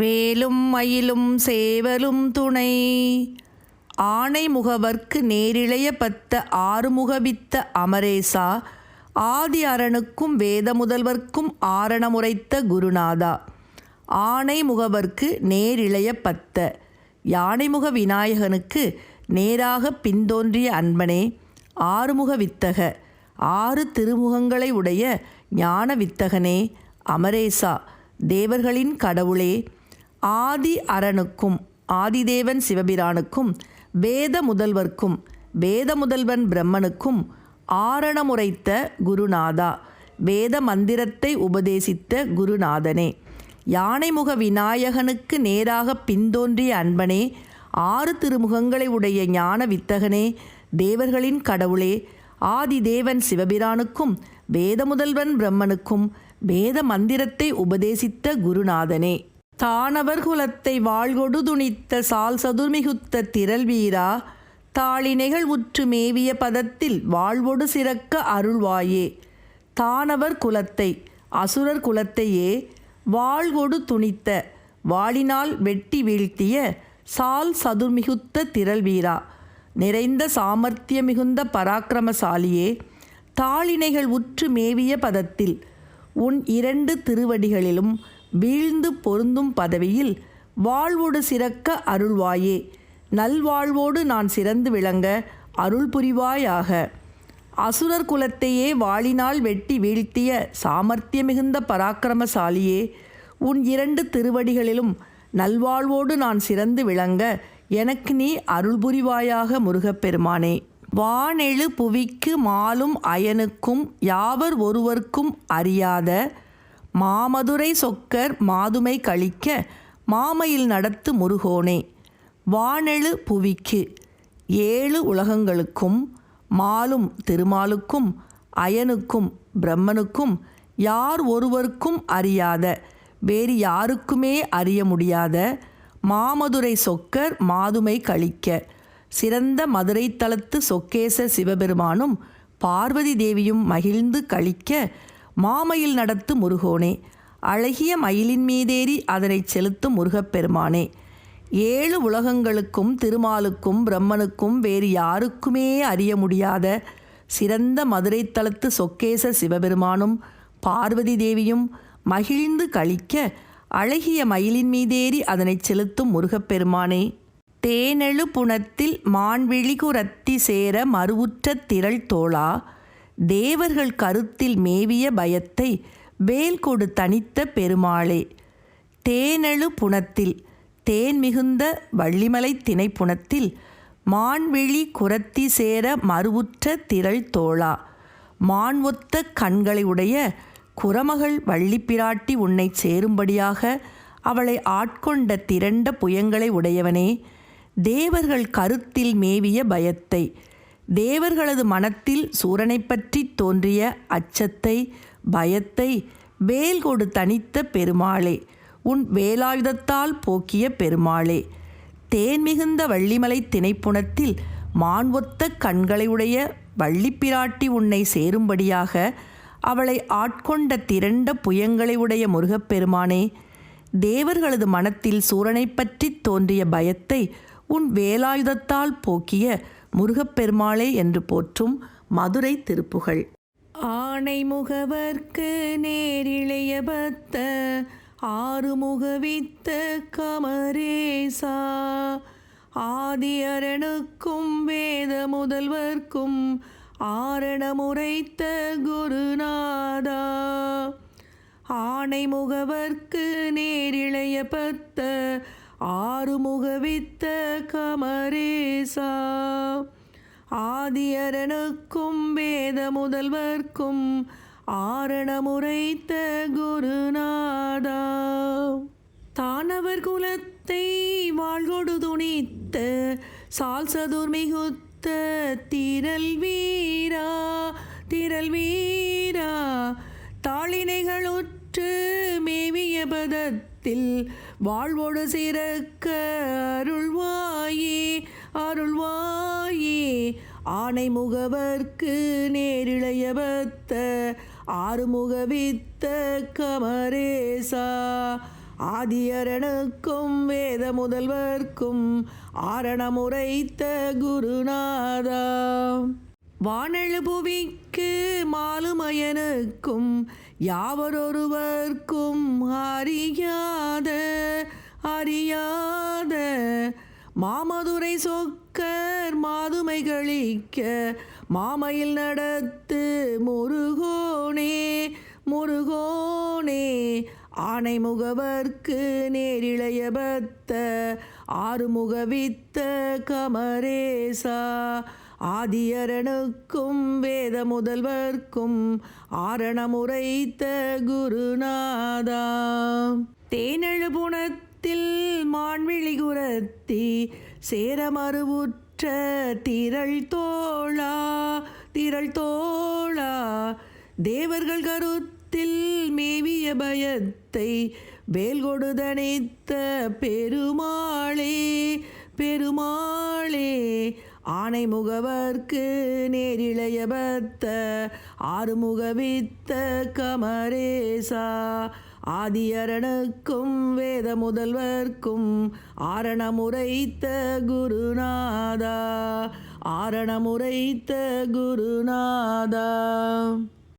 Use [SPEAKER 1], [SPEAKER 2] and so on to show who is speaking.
[SPEAKER 1] வேலும் மயிலும் சேவலும் துணை. ஆணை முகவர்க்கு நேரிழைய பத்த ஆறுமுகவித்த அமரேசா ஆதி அரணுக்கும் வேத முதல்வர்க்கும் ஆரணமுரைத்த குருநாதா. ஆணை முகவர்க்கு நேரிழைய பத்த யானைமுக விநாயகனுக்கு நேராக பின்தோன்றிய அன்பனே ஆறுமுக வித்தக ஆறு திருமுகங்களை உடைய ஞான வித்தகனே அமரேசா தேவர்களின் கடவுளே. ஆதி அரணுக்கும் ஆதிதேவன் சிவபிரானுக்கும் வேத முதல்வர்க்கும் வேத முதல்வன் பிரம்மனுக்கும் ஆரணமுரைத்த குருநாதா வேத மந்திரத்தை உபதேசித்த குருநாதனே. யானைமுக விநாயகனுக்கு நேராக பின்தோன்றிய அன்பனே ஆறு திருமுகங்களை உடைய ஞான வித்தகனே தேவர்களின் கடவுளே ஆதிதேவன் சிவபிரானுக்கும் வேத முதல்வன் பிரம்மனுக்கும் வேத மந்திரத்தை உபதேசித்த குருநாதனே. தானவர் குலத்தை வாழ்கொடு துணித்த சால் சதுர்மிகுத்த திரள் வீரா தாளினைகள் உற்று மேவிய பதத்தில் வாழ்வொடு சிறக்க அருள்வாயே. தானவர் குலத்தை அசுரர் குலத்தையே வாழ்கொடு துணித்த வாளினால் வெட்டி வீழ்த்திய சால் சதுர்மிகுத்த திரள் வீரா நிறைந்த சாமர்த்திய மிகுந்த பராக்கிரமசாலியே தாளினைகள் உற்று மேவிய பதத்தில் உன் இரண்டு திருவடிகளிலும் வீழ்ந்து பொருந்தும் பதவியில் வாழ்வோடு சிறக்க அருள்வாயே. நல்வாழ்வோடு நான் சிறந்து விளங்க அருள் புரிவாயாக அசுரர் குலத்தையே வாளினால் வெட்டி வீழ்த்திய சாமர்த்திய மிகுந்த பராக்கிரமசாலியே உன் இரண்டு திருவடிகளிலும் நல்வாழ்வோடு நான் சிறந்து விளங்க எனக்கு நீ அருள் புரிவாயாக முருகப்பெருமானே. வானெழு புவிக்கு மாலும் அயனுக்கும் யாவர் ஒருவர்க்கும் அறியாத மாமதுரை சொக்கர் மாதுமை கழிக்க மாமையில் நடத்து முருகோனே. வானெழு புவிக்கு ஏழு உலகங்களுக்கும் மாலும் திருமாலுக்கும் அயனுக்கும் பிரம்மனுக்கும் யார் ஒருவருக்கும் அறியாத வேறு யாருக்குமே அறிய முடியாத மாமதுரை சொக்கர் மாதுமை கழிக்க. சிறந்த மதுரை தளத்து சொக்கேச சிவபெருமானும் பார்வதி தேவியும் மகிழ்ந்து கழிக்க மாமயில் நடத்து முருகோனே. அழகிய மயிலின் மீதேறி அதனை செலுத்தும் முருகப்பெருமானே. ஏழு உலகங்களுக்கும் திருமாலுக்கும் பிரம்மனுக்கும் வேறு யாருக்குமே அறிய முடியாத சிறந்த மதுரை தலத்து சொக்கேச சிவபெருமானும் பார்வதி தேவியும் மகிழ்ந்து கழிக்க அழகிய மயிலின் மீதேறி அதனை செலுத்தும் முருகப்பெருமானே. தேனெழு புனத்தில் மான்விழிகுரத்தி சேர மறுவுற்ற திரள் தோளா. தேவர்கள் கருத்தில் மேவிய பயத்தை வேல் கொடு தனித்த பெருமாளே. தேனெழு புனத்தில் தேன் மிகுந்த வள்ளிமலை திணைப்புணத்தில் மான்விழி குரத்தி சேர மறுவுற்ற திரள் தோளா. மான் ஒத்த கண்களை உடைய குரமகள் வள்ளிப்பிராட்டி உன்னை சேரும்படியாக அவளை ஆட்கொண்ட திரண்ட புயங்களை உடையவனே. தேவர்கள் கருத்தில் மேவிய பயத்தை தேவர்களது மனத்தில் சூரனை பற்றி தோன்றிய அச்சத்தை பயத்தை வேல் கொடு தனித்த பெருமாளே உன் வேலாயுதத்தால் போக்கிய பெருமாளே. தேன் மிகுந்த வள்ளிமலை திணைப்புணத்தில் மான் ஒத்த கண்களை உடைய வள்ளிப்பிராட்டி உன்னை சேரும்படியாக அவளை ஆட்கொண்ட திரண்ட புயங்களை உடைய முருகப்பெருமானே தேவர்களது மனத்தில் சூரனை பற்றி தோன்றிய பயத்தை உன் வேலாயுதத்தால் போக்கிய முருகப்பெருமாளே என்று போற்றும் மதுரை திருப்புகழ். ஆணை முகவர்க்கு நேரிழைய பத்த ஆறுமுகவித்த கமரேசா. ஆதி அரணுக்கும் வேத முதல்வர்க்கும் ஆரணமுரைத்த குருநாதா. ஆணை முகவர்க்கு நேரிழைய பத்த ஆறுமுகவித்த கமரேசா. ஆதியரனுக்கும் வேத முதல்வர்க்கும் ஆரணமுரைத்த குருநாதா. தானவர் குலத்தை வாழ்கொடு துணித்த சால்சதுர் மிகுத்த திரல் வீரா திரல் வீரா. தாளினைகளுற்று மேவிய பதத்தில் வாழ்வோடு சிறக்க அருள்வாயே அருள்வாயே. ஆனை முகவர்க்கு நேரிழையபத்த ஆறுமுகவித்த கமரேசா. ஆதியரனுக்கும் வேத முதல்வர்க்கும் ஆரணமுரைத்த குருநாதா. வானழு புவிக்கு மாலுமயனுக்கும் யாவரொருவர்க்கும் அறியாத அறியாத மாமதுரை சொக்கர் மாதுமை கழிக்க மாமையில் நடத்து முருகோனே முருகோனே. ஆனை முகவர்க்கு நேரிழைய பத்த ஆறுமுகவித்த கமரேசா. ஆதியரனுக்கும் வேத முதல்வர்க்கும் ஆரணமுரைத்த குருநாதா. தேனெழுபுணத்தில் மான்விழி குரத்தி சேரமருவுற்ற திரள் தோழா திரள் தோழா. தேவர்கள் கருத்தில் மேவிய பயத்தை வேல்கொடுதணித்த பெருமாளே பெருமாளே. ஆனை முகவர்க்கு நேரிழைய பத்த ஆறுமுகவித்த கமரேசா. ஆதியரனுக்கும் வேத முதல்வர்க்கும் ஆரணமுரைத்த குருநாதா. ஆரணமுரைத்த குருநாதா.